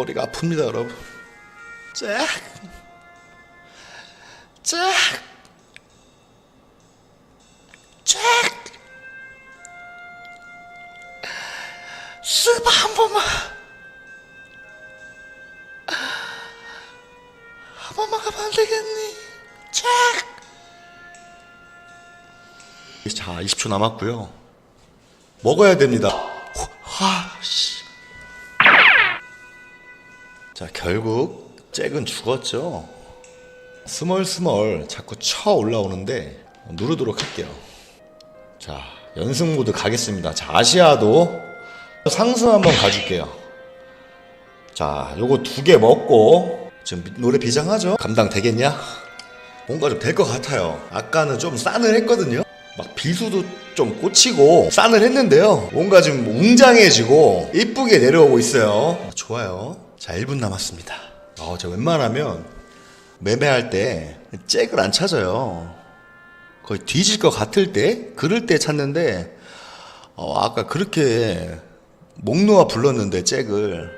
머리가 아픕니다, 여러분. 짝, 짝, 짝. 스바 한 번만, 한 번만 가면 안 되겠니? 짝. 자, 20초 남았고요. 먹어야 됩니다. 후, 와, 씨. 자, 결국 잭은 죽었죠. 스멀스멀 자꾸 쳐 올라오는데 누르도록 할게요. 자, 연승 모드 가겠습니다. 자, 아시아도 상승 한번 가줄게요. 자, 요거 두 개 먹고 지금 노래 비장하죠? 감당 되겠냐? 뭔가 좀 될 것 같아요. 아까는 좀 싸늘했거든요. 막 비수도 좀 꽂히고 싸늘했는데요. 뭔가 좀 웅장해지고 이쁘게 내려오고 있어요. 좋아요. 자, 1분 남았습니다. 어, 저 웬만하면 매매할 때 잭을 안 찾아요. 거의 뒤질 것 같을 때, 그럴 때 찾는데, 어, 아까 그렇게 목 놓아 불렀는데, 잭을.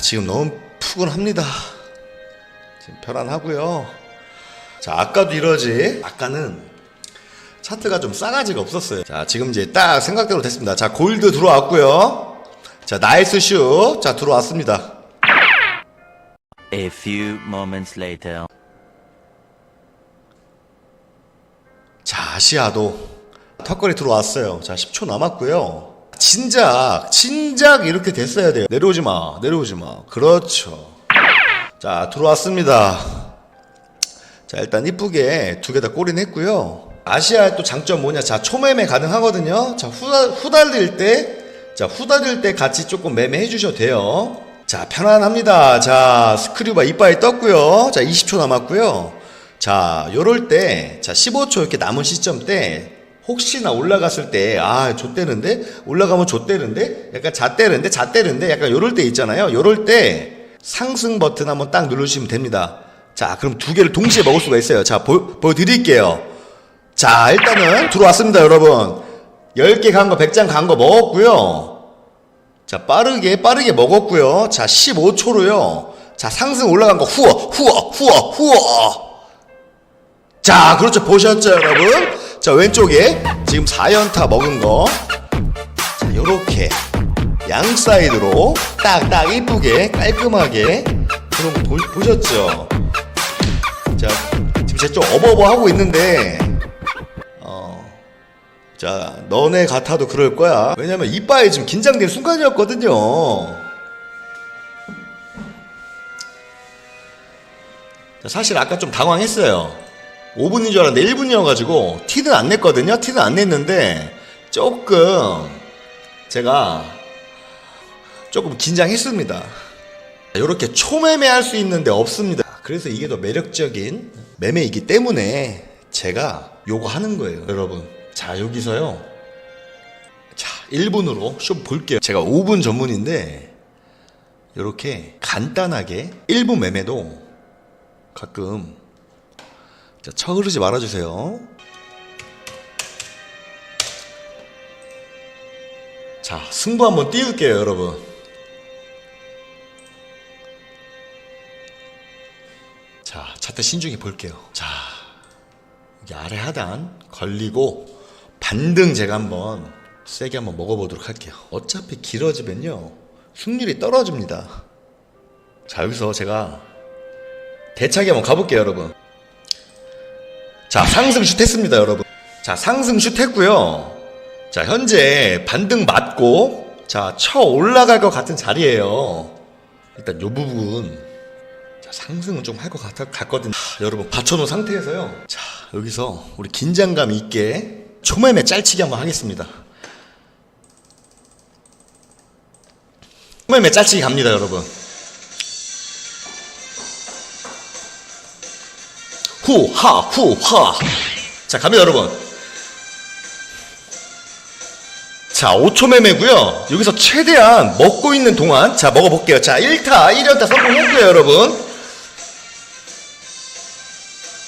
지금 너무 푸근합니다. 지금 편안하고요. 자, 아까도 이러지. 아까는 차트가 좀 싸가지가 없었어요. 자, 지금 이제 딱 생각대로 됐습니다. 자, 골드 들어왔고요. 자, 나이스 슛. 자, 들어왔습니다. A few moments later. 자, 아시아도 턱걸이 들어왔어요. 자, 10초 남았고요. 진작, 진작 이렇게 됐어야 돼요. 내려오지 마, 내려오지 마. 그렇죠. 자, 들어왔습니다. 자, 일단 이쁘게 두 개 다 골인 했고요. 아시아의 또 장점 뭐냐? 자, 초매매 가능하거든요. 자, 후다, 후달릴 때, 자, 후달릴 때 같이 조금 매매해 주셔도 돼요. 자, 편안합니다. 자, 스크류바 이빨이 떴고요. 자, 20초 남았고요. 자, 요럴 때, 자, 15초 이렇게 남은 시점 때, 혹시나 올라갔을 때, 아, 좆대는데? 올라가면 좆대는데? 약간 잣대는데? 잣대는데? 약간 요럴 때 있잖아요. 요럴 때, 상승 버튼 한번 딱 누르시면 됩니다. 자, 그럼 두 개를 동시에 먹을 수가 있어요. 자, 보, 보여드릴게요. 자, 일단은 들어왔습니다, 여러분. 10개 간 거, 100장 간 거 먹었고요. 자, 빠르게, 빠르게 먹었고요. 자, 15초로요. 자, 상승 올라간 거 후어, 후어, 후어, 후어. 자, 그렇죠. 보셨죠, 여러분? 자, 왼쪽에 지금 4연타 먹은 거. 자, 요렇게 양 사이드로 딱딱 이쁘게 깔끔하게 그런 거 보, 보셨죠? 자, 지금 제가 좀 어버버 하고 있는데, 어, 자, 너네 같아도 그럴 거야. 왜냐면 이빠에 지금 긴장된 순간이었거든요. 자, 사실 아까 좀 당황했어요. 5분인 줄 알았는데 1분이어가지고 티는 안 냈거든요. 티는 안 냈는데 조금 제가 조금 긴장했습니다. 이렇게 초매매할 수 있는데 없습니다. 그래서 이게 더 매력적인 매매이기 때문에 제가 요거 하는 거예요, 여러분. 자, 여기서요. 자, 1분으로 쇼 볼게요. 제가 5분 전문인데 이렇게 간단하게 1분 매매도 가끔 자, 쳐흐르지 말아주세요. 자, 승부 한번 띄울게요, 여러분. 자, 차트 신중히 볼게요. 자, 여기 아래 하단 걸리고 반등 제가 한번 세게 한번 먹어보도록 할게요. 어차피 길어지면요, 승률이 떨어집니다. 자, 여기서 제가 대차게 한번 가볼게요, 여러분. 자, 상승 슛 했습니다, 여러분. 자, 상승 슛 했고요. 자, 현재 반등 맞고, 자, 쳐 올라갈 것 같은 자리예요. 일단 요 부분, 자, 상승은 좀 할 것 같거든요. 하, 여러분, 받쳐놓은 상태에서요. 자, 여기서 우리 긴장감 있게 초매매 짤치기 한번 하겠습니다. 초매매 짤치기 갑니다, 여러분. 후, 하, 후, 하. 자, 갑니다, 여러분. 자, 5초 매매고요. 여기서 최대한 먹고 있는 동안 자, 먹어볼게요. 자, 1타, 1연타 성공했고요, 여러분.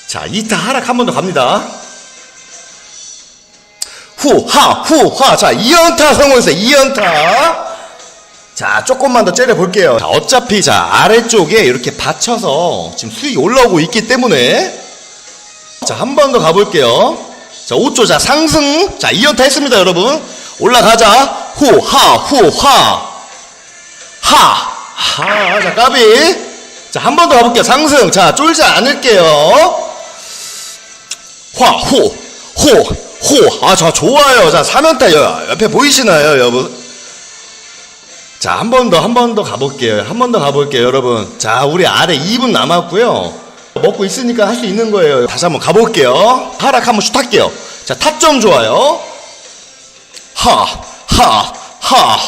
자, 2타 하락 한 번 더 갑니다. 후, 하, 후, 하. 자, 2연타 성공했어요. 2연타. 자, 조금만 더 째려 볼게요. 자, 어차피 자, 아래쪽에 이렇게 받쳐서 지금 수익이 올라오고 있기 때문에 자, 한 번 더 가볼게요. 자, 5조 자, 상승. 자, 2연타 했습니다, 여러분. 올라가자. 후, 하, 후, 하. 하, 하. 자, 까비. 자, 한 번 더 가볼게요. 상승. 자, 쫄지 않을게요. 화, 호, 호, 호. 아, 저 좋아요. 자, 3연타 여, 옆에 보이시나요, 여러분? 자, 한 번 더, 한 번 더 가볼게요. 한 번 더 가볼게요, 여러분. 자, 우리 아래 2분 남았고요. 먹고 있으니까 할 수 있는 거예요. 다시 한번 가볼게요. 하락 한번 슛 할게요. 자, 타점 좋아요. 하, 하, 하.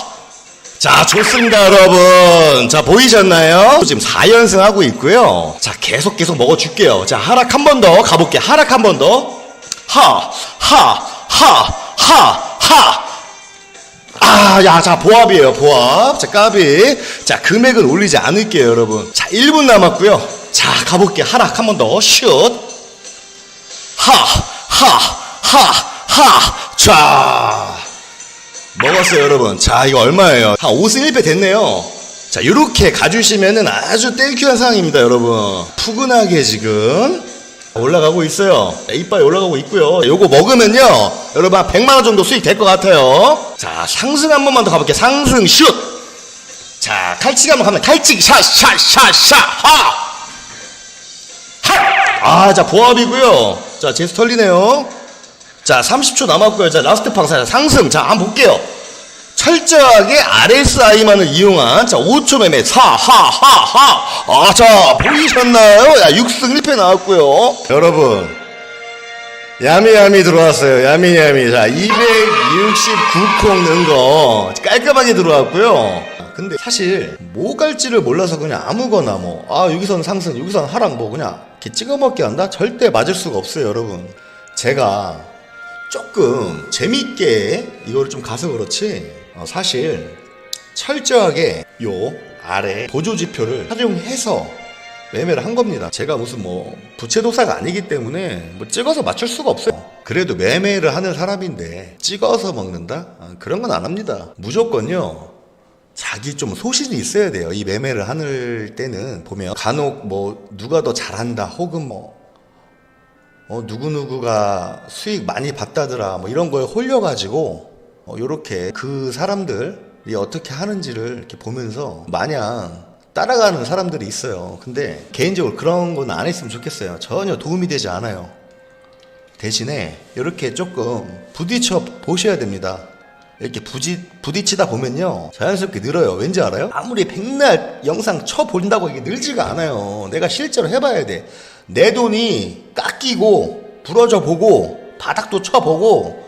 자, 좋습니다, 여러분. 자, 보이셨나요? 지금 4연승 하고 있고요. 자, 계속 계속 먹어줄게요. 자, 하락 한 번 더 가볼게요. 하락 한 번 더. 하, 하, 하, 하, 하. 아, 야, 자, 보합이에요, 보합. 자, 까비. 자, 금액은 올리지 않을게요, 여러분. 자, 1분 남았고요. 자, 가볼게요. 하락 한 번 더. 슛. 하, 하, 하, 하. 자. 먹었어요, 여러분. 자, 이거 얼마예요? 한 5승 1패 됐네요. 자, 이렇게 가주시면은 아주 땡큐한 상황입니다, 여러분. 푸근하게 지금 올라가고 있어요. 자, 이빨이 올라가고 있고요. 요거 먹으면요, 여러분 한 100만 원 정도 수익 될 것 같아요. 자, 상승 한 번만 더 가볼게요. 상승 슛! 자, 칼치기 한번 가면 칼치기 샷, 샷, 샷, 샷, 하! 하! 아, 자, 보합이고요. 자, 제수 털리네요. 자, 30초 남았고요. 자, 라스트 방사 상승. 자, 한번 볼게요. 철저하게 RSI만을 이용한 자 5초 매매 4하하 하. 아, 자 보이셨나요? 야 6승 1패 나왔고요. 여러분 야미야미 들어왔어요. 야미야미 자 269콩 넣은 거 깔끔하게 들어왔고요. 근데 사실 뭐 갈지를 몰라서 그냥 아무거나 뭐 아 여기선 상승 여기선 하락 뭐 그냥 이렇게 찍어먹기 한다? 절대 맞을 수가 없어요 여러분. 제가 조금 재밌게 이거를 좀 가서 그렇지 어, 사실 철저하게 요 아래 보조 지표를 활용해서 매매를 한 겁니다. 제가 무슨 뭐 부채도사가 아니기 때문에 뭐 찍어서 맞출 수가 없어요. 그래도 매매를 하는 사람인데 찍어서 먹는다? 아, 그런 건 안 합니다. 무조건요. 자기 좀 소신이 있어야 돼요. 이 매매를 하는 때는 보면 간혹 뭐 누가 더 잘한다 혹은 뭐 어, 누구누구가 수익 많이 봤다더라, 뭐 이런 거에 홀려가지고, 어, 요렇게 그 사람들이 어떻게 하는지를 이렇게 보면서 마냥 따라가는 사람들이 있어요. 근데 개인적으로 그런 건 안 했으면 좋겠어요. 전혀 도움이 되지 않아요. 대신에 이렇게 조금 부딪혀 보셔야 됩니다. 이렇게 부지, 부딪히다 보면요. 자연스럽게 늘어요. 왠지 알아요? 아무리 백날 영상 쳐본다고 이게 늘지가 않아요. 내가 실제로 해봐야 돼. 내 돈이 깎이고, 부러져 보고, 바닥도 쳐보고,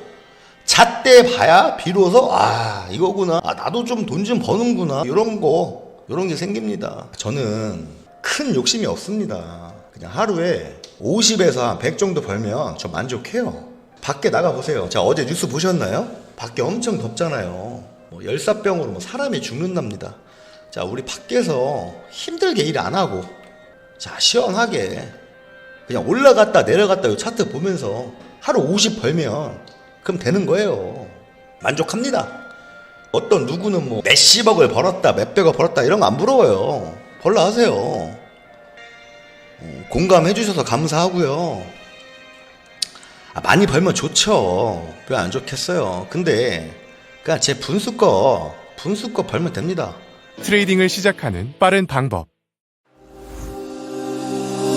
잣대 봐야 비로소, 아, 이거구나. 아, 나도 좀 돈 좀 버는구나. 이런 거, 이런 게 생깁니다. 저는 큰 욕심이 없습니다. 그냥 하루에 50에서 한 100 정도 벌면 저 만족해요. 밖에 나가 보세요. 자, 어제 뉴스 보셨나요? 밖에 엄청 덥잖아요. 뭐 열사병으로 뭐 사람이 죽는답니다. 자, 우리 밖에서 힘들게 일 안 하고, 자, 시원하게 그냥 올라갔다 내려갔다 요 차트 보면서 하루 50 벌면 그럼 되는 거예요. 만족합니다. 어떤 누구는 뭐 몇십억을 벌었다, 몇백억 벌었다 이런 거 안 부러워요. 벌라 하세요. 어, 공감해 주셔서 감사하고요. 아, 많이 벌면 좋죠. 왜 안 좋겠어요. 근데 그냥 제 분수 거 분수 거 벌면 됩니다. 트레이딩을 시작하는 빠른 방법.